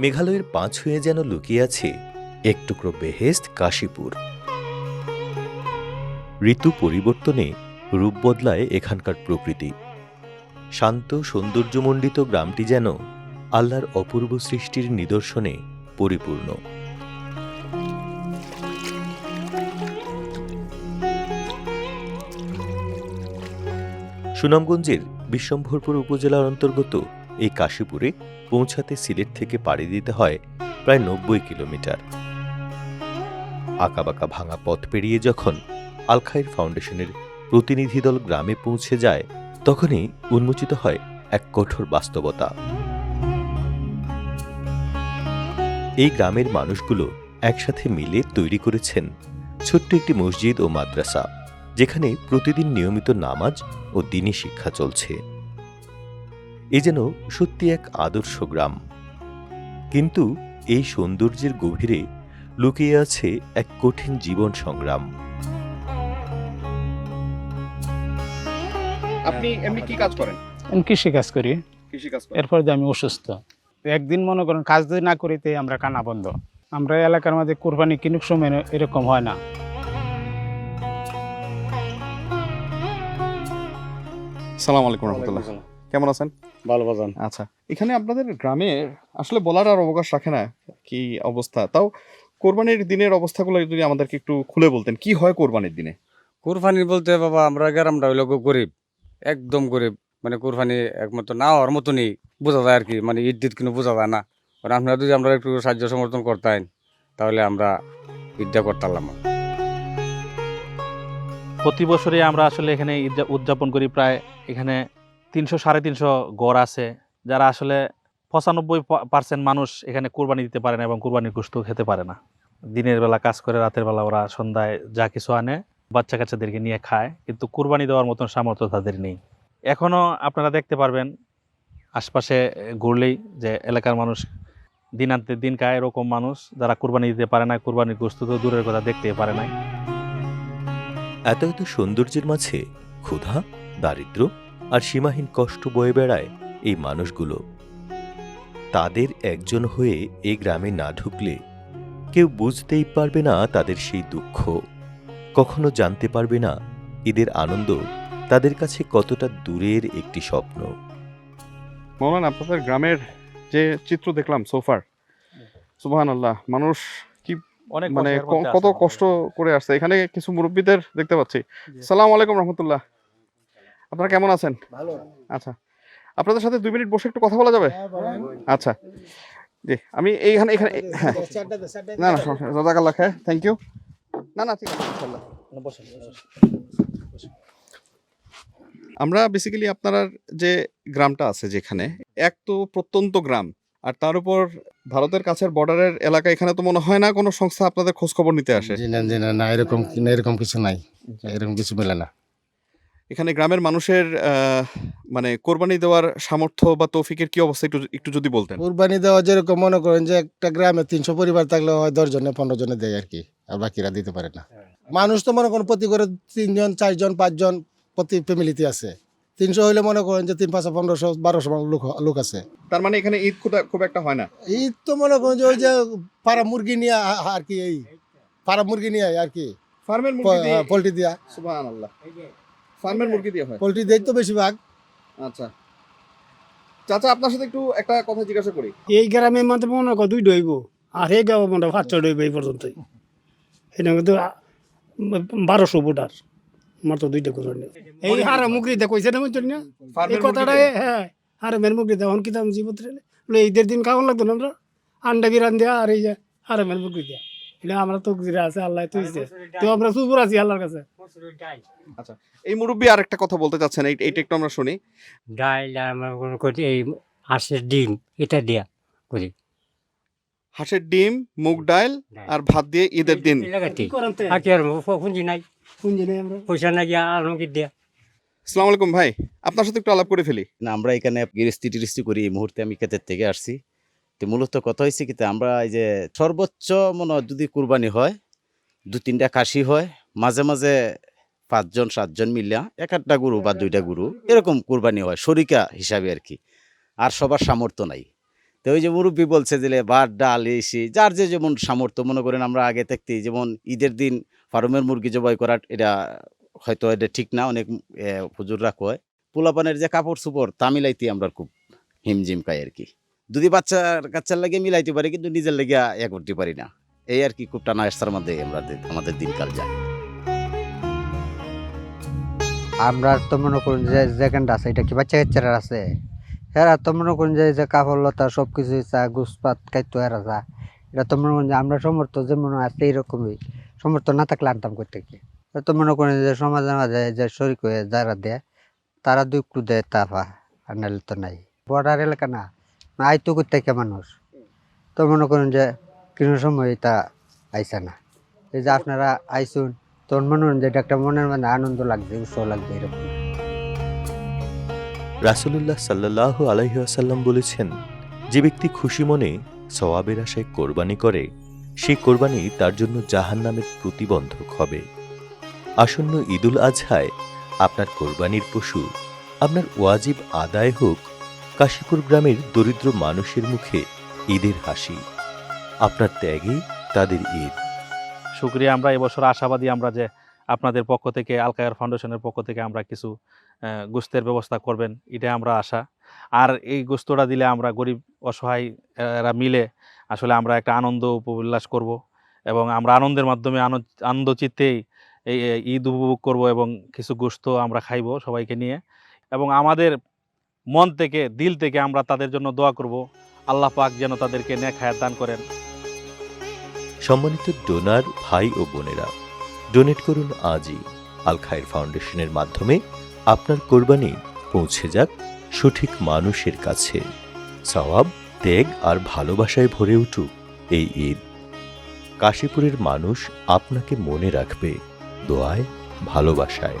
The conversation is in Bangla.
মেঘালয়ের পাঁচ হয়ে যেন লুকিয়ে আছে এক টুকরো বেহেস্ত কাশীপুর। ঋতু পরিবর্তনে রূপ বদলায় এখানকার প্রকৃতি। শান্ত সৌন্দর্যমণ্ডিত গ্রামটি যেন আল্লাহর অপূর্ব সৃষ্টির নিদর্শনে পরিপূর্ণ। সুনামগঞ্জের বিশ্বম্ভরপুর উপজেলার অন্তর্গত এই কাশীপুরে পৌঁছাতে সিলেট থেকে পাড়ি দিতে হয় প্রায় নব্বই কিলোমিটার। আঁকাবাঁকা ভাঙা পথ পেরিয়ে যখন আলখাইর ফাউন্ডেশনের প্রতিনিধি দল গ্রামে পৌঁছে যায়, তখনই উন্মোচিত হয় এক কঠোর বাস্তবতা। এই গ্রামের মানুষগুলো একসাথে মিলে তৈরি করেছেন ছোট্ট একটি মসজিদ ও মাদ্রাসা, যেখানে প্রতিদিন নিয়মিত নামাজ ও দিনী শিক্ষা চলছে। এ যেন সত্যি এক আদর্শ গ্রাম। কিন্তু এই সৌন্দর্যের গভীরে লুকিয়ে আছে এক কঠিন জীবন সংগ্রাম। আপনি এমনি কি কাজ করেন? আমি কৃষি কাজ করি। কৃষি কাজ এরপর যে আমি অসুস্থ। একদিন মনে করেন কাজ যদি না করিতে আমরা কানা বন্ধ। আমরা এলাকার মধ্যে কোরবানি কিনুক সময় এরকম হয় না। সালাম আলাইকুম রহমতুল্লাহ। কেমন আছেন? ভালো বাজান আচ্ছা এখানে আপনাদের গ্রামে আসলে বলার আর অবকাশ রাখে না কি অবস্থা। তাও কোরবানির দিনের অবস্থাগুলো যদি আমাদেরকে একটু খুলে বলতেন কি হয় কোরবানির দিনে? কোরবানি বলতে বাবা আমরা গ্রামটা হইল খুব গরিব একদম গরিব। মানে কোরবানি একমাত্র না হওয়ার মতনই বোঝা যায় আর কি মানে ঈদ টিদ কিন্তু বোঝা যায় না। কারণ আপনারা যদি আমরা একটু সাহায্য সমর্থন করতেন তাহলে আমরা ঈদটা করতাম প্রতি বছরই আমরা আসলে এখানে ঈদ উদযাপন করি প্রায় এখানে তিনশো, সাড়ে তিনশো গড় আছে, যারা আসলে পঁচানব্বই পার্সেন্ট মানুষ এখানে কোরবানি দিতে পারে না এবং কোরবানির গোস্ত খেতে পারে না। দিনের বেলা কাজ করে, রাতের বেলা ওরা সন্ধ্যায় যা কিছু আনে বাচ্চা কাচ্চাদেরকে নিয়ে খায়, কিন্তু কোরবানি দেওয়ার মতন সামর্থ্য তাদের নেই। এখনও আপনারা দেখতে পারবেন, আশপাশে ঘুরলেই যে এলাকার মানুষ দিনান্তে দিন খায়, এরকম মানুষ যারা কোরবানি দিতে পারে না, কোরবানির গোস্ত তো দূরের কথা, দেখতে পারে না এত এত সৌন্দর্যের মাঝে ক্ষুধা, দারিদ্র্য আর সীমাহীন কষ্ট বয়ে বেড়ায় এই মানুষগুলো। তাদের একজন হয়ে এই গ্রামে না ঢুকলে কেউ বুঝতেই পারবে না তাদের সেই দুঃখ। কখনো জানতে পারবে না ঈদের আনন্দ তাদের কাছে কতটা দূরের একটি স্বপ্ন। মৌলান আপনাদের গ্রামের যে চিত্র দেখলাম সোফার সুবাহান আল্লাহ মানুষ কি অনেক মানে কত কষ্ট করে আসছে। এখানে কিছু মুরব্বীদের দেখতে পাচ্ছি। সালাম আলাইকুম রহমতুল্লাহ। আপনারা কেমন আছেন? আচ্ছা। আপনাদের সাথে দুই মিনিট বসে একটু কথা বলা যাবে? আচ্ছা। জি আমি এইখানে এখানে হ্যাঁ। না না নেই। জাজাকাল্লাহ থ্যাংক ইউ না না ঠিক আছে ইনশাল্লাহ আমরা বেসিক্যালি আপনার যে গ্রামটা আছে যেখানে এক তো প্রত্যন্ত গ্রাম আর তার উপর ভারতের কাছের বর্ডারের এলাকা এখানে তো মনে হয় না কোনো সংস্থা আপনাদের খোঁজ খবর নিতে আসে? জি না জি না না এরকম না, এরকম কিছু নাই। এরকম কিছু মেলে না। এখানে গ্রামের মানুষের আহ, মানে কোরবানি দেওয়ার সামর্থ্য বা তৌফিকের কি অবস্থা একটু একটু যদি বলতেন? কোরবানি দেওয়া যেরকম মনে করেন যে একটা গ্রামে তিনশো পরিবার থাকলে হয় দশ জনে পনেরো জনে দেয় আর কি আর বাকিরা দিতে পারে না। মানুষ তো মনে করেন প্রতি করে তিনজন চারজন পাঁচজন প্রতি ফ্যামিলিতে আছে। তিনশো হইলে মনে করেন যে তিন পাঁচশো পনেরোশো বারোশো লোক লোক আছে। তার মানে এখানে ঈদ খুব খুব একটা হয় না? ঈদ তো মনে করেন যে ওই যে পাড়া মুরগি নিয়ে আর কি এই পাড়া মুরগি নিয়ে আর কি। ফার্মের পোলট্রি দিয়া। সুবহানাল্লাহ। ফার্মের মুরগি দিয়ে হয়? পোলট্রি দেয় তো বেশিরভাগ আচ্ছা। চাচা আপনার সাথে একটু একটা কথা জিজ্ঞাসা করি। এই গ্রামের মধ্যে মনে কর দুই ডইব আর এই গ্রামের মধ্যে পাঁচশো ডইব এই পর্যন্তই। এটা কিন্তু বারোশো বুটার মাত্র দুইটা করে এই হারা মুগরি দে কইছে না বুঝছেন না? এই কথাটা হ্যাঁ হারে মের মুগরি দে এখন কি দাম রে? ঈদের দিন খাওয়ান লাগতো না আমরা? আন্ডা বিরান দেয়া আর এই যে হারে মের মুগরি দেয়া। এটা আমরা তো আছে আল্লাহ তুইছে তো আমরা সুপুর আছি আল্লাহর কাছে। এই মুরব্বী আর একটা কথা বলতে চাচ্ছেন এইটা একটু আমরা শুনি। ডাল আমরা করি এই হাঁসের ডিম এটা দিয়া করি। হাঁসের ডিম মুগ ডাল আর ভাত দিয়ে ঈদের দিন? আর কি আর পুঁজি নাই। পুঞ্জি নেই আমরা। পয়সা নাই আর কি দিয়া। আসসালামু আলাইকুম ভাই আপনার সাথে একটু আলাপ করে ফেলি। না আমরা এখানে গৃহস্থি টিরিস্তি করি এই মুহূর্তে আমি ক্ষেতের থেকে আসছি। তো মূলত কথা হয়েছে কি তা আমরা এই যে সর্বোচ্চ মনে যদি কুরবানি হয় দু তিনটা কাশি হয় মাঝে মাঝে পাঁচজন সাতজন মিলিয়া এক একটা গরু বা দুইটা গরু এরকম কুরবানি হয় শরিকা হিসাবে আর কি আর সবার সামর্থ্য নাই। তো ওই যে মুরব্বী বলছে যে ভাত ডাল এসে যার যে যেমন সামর্থ্য মনে করেন আমরা আগে থাকতেই যেমন ঈদের দিন ফার্মের মুরগি জবাই করা এটা হয়তো এটা ঠিক না অনেক এ, হুজুররা কয় পোলাপানের যে কাপড় চোপড় তা মিলাইতে আমরা খুব হিমজিম খাই আর কি যদি বাচ্চার কাচ্চার লাগে মিলাইতে পারি কিন্তু নিজের লেগে ইয়ে করতে পারি না। এই আর কি খুব টানা এসার মধ্যে আমরা আমাদের দিনকাল যায়। আমরা তো মনে করুন যে যেখানটা আছে, এটা কি বাচ্চা কাচ্চারা আছে? এরা তো মনে করুন যে যে কাপড় লতা সব কিছু চা গুসপাত খাইতো এরা যা। এটা তো মনে করুন যে আমরা সমর্থ যেমন আছে এইরকমই সমর্থ না থাকলে আনতাম করতে কি? তো মনে করেন যে সমাজের মাঝে যে শরিক হয়ে যারা দেয়, তারা দুই একটু দেয় তাফা, আর নাহলে তো নাই। বর্ডার এলাকা না আইতো করতে কে মানুষ? তো মনে করেন যে কোনো সময় তা আইসে না। এই যে আপনারা আইসুন তখন মনে হয় যেটা একটা মনের মধ্যে আনন্দ লাগছে লাগছে এরকম? রাসুলুল্লাহ সাল্লাহ বলেছেন, যে ব্যক্তি খুশি মনে সওয়াবের আশায় কোরবানি করে সেই কোরবানি তার জন্য জাহান্নামের প্রতিবন্ধক হবে। আসন্ন ঈদুল আজহায় আপনার কোরবানির পশু, আপনার ওয়াজিব আদায় হোক, কাশীপুর গ্রামের দরিদ্র মানুষের মুখে ঈদের হাসি। আপনার ত্যাগে তাদের ঈদ। শুক্রিয়া। আমরা এবছর আশাবাদী আমরা যে আপনাদের পক্ষ থেকে, আলকায়ার ফাউন্ডেশনের পক্ষ থেকে আমরা কিছু গোস্তের ব্যবস্থা করবেন, এটাই আমরা আশা। আর এই গোস্তটা দিলে আমরা গরিব, অসহায় এরা মিলে আসলে আমরা একটা আনন্দ উপল্লাস করব এবং আমরা আনন্দের মাধ্যমে আনন্দ চিত্তেই ঈদ উপভোগ করব এবং কিছু গোস্ত আমরা খাইব সবাইকে নিয়ে। এবং আমাদের মন থেকে, দিল থেকে আমরা তাদের জন্য দোয়া করব। আল্লাহ পাক যেন তাদেরকে নেক হায়াত দান করেন। সম্মানিত ডোনার ভাই ও বোনেরা, ডোনেট করুন আজই আল খায়ের ফাউন্ডেশনের মাধ্যমে আপনার কোরবানি পৌঁছে যাক সঠিক মানুষের কাছে। সওয়াব, ত্যাগ আর ভালোবাসায় ভরে উঠুক এই ঈদ। কাশীপুরের মানুষ আপনাকে মনে রাখবে দোয়ায়, ভালোবাসায়।